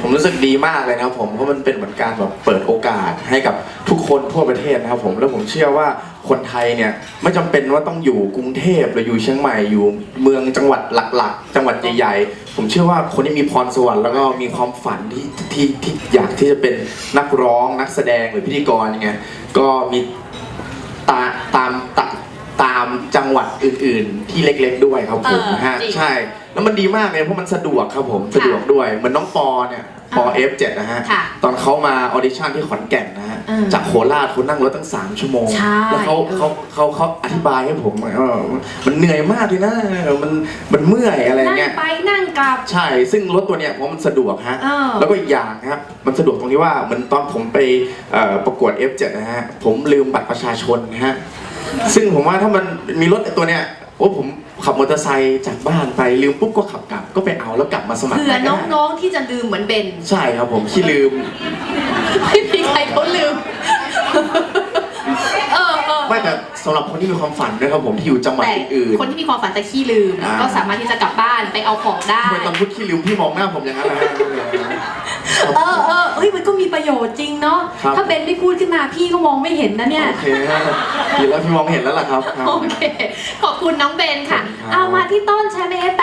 ผมรู้สึกดีมากเลยนะครับผมเพราะมันเป็นเหมือนการแบบเปิดโอกาสให้กับทุกคนทั่วประเทศนะครับผมแล้วผมเชื่อว่าคนไทยเนี่ยไม่จำเป็นว่าต้องอยู่กรุงเทพหรืออยู่เชียงใหม่อยู่เมืองจังหวัดหลัก ๆ จังหวัดใหญ่ๆ ผมเชื่อว่าคนที่มีพรสวรรค์แล้วก็มีความฝันที่ที่ที่อยากที่จะเป็นนักร้องนักแสดงหรือพิธีกรยังไงก็มีตาตามตา ตามจังหวัดอื่น ๆ ที่เล็กๆด้วยครับผมเออฮะจริงใช่ แล้วมันดีมากเลยเพราะมันสะดวกครับผมสะดวกด้วยเหมือนน้องปอเนี่ยปอ F7 นะฮะค่ะตอนเขามาออดิชั่นที่ขอนแก่นนะฮะเออจากโคราชเขานั่งรถตั้ง 3 ชั่วโมง ใช่แล้วเขาเออ เขาเขาเขาอธิบายให้ผมเออมันเหนื่อยมากเลยนะเออมันมันเมื่อยอะไรนั่งเงี้ย ไปนั่งกลับ ใช่ ซึ่งรถตัวเนี้ยเพราะมันสะดวกฮะ เออแล้วก็อีกอย่างนะครับ มันสะดวกตรงที่ว่าเหมือนตอนผมไปเอ่อประกวด F7 นะฮะ ผมลืมบัตรประชาชนนะฮะ ซึ่งผมว่าถ้ามันมีรถตัวเนี้ยโอ้ผมขับมอเตอร์ไซค์จากบ้านไปลืมปุ๊บก็ขับกลับก็ไปเอาแล้วกลับมาสมัครเผื่อใหม่ก็ได้น้องๆที่จะลืมเหมือนเบนใช่ครับผมขี้ลืม ไม่มีใครเขาลืม เออเออไม่แต่สำหรับคนที่มีความฝันนะครับผมที่อยู่จังหวัดแต่อื่น คนที่มีความฝันแต่ขี้ลืม อ่า ก็สามารถที่จะกลับบ้านไปเอาของได้ทำไมตอนพูดขี้ลืมพี่มองหน้าผมอย่างนั้นล่ะฮะ เออเออเฮ้ยมันก็มีประโยชน์จริงเนาะครับ ถ้าเบนไม่พูดขึ้นมาพี่ก็มองไม่เห็นนะเนี่ย โอเคฮะดีแล้วพี่มองเห็นแล้วล่ะครับครับ โอเค ขอบคุณน้องเบนค่ะ ขอบคุณครับ เอามาที่ต้นใช้ไหมเอฟ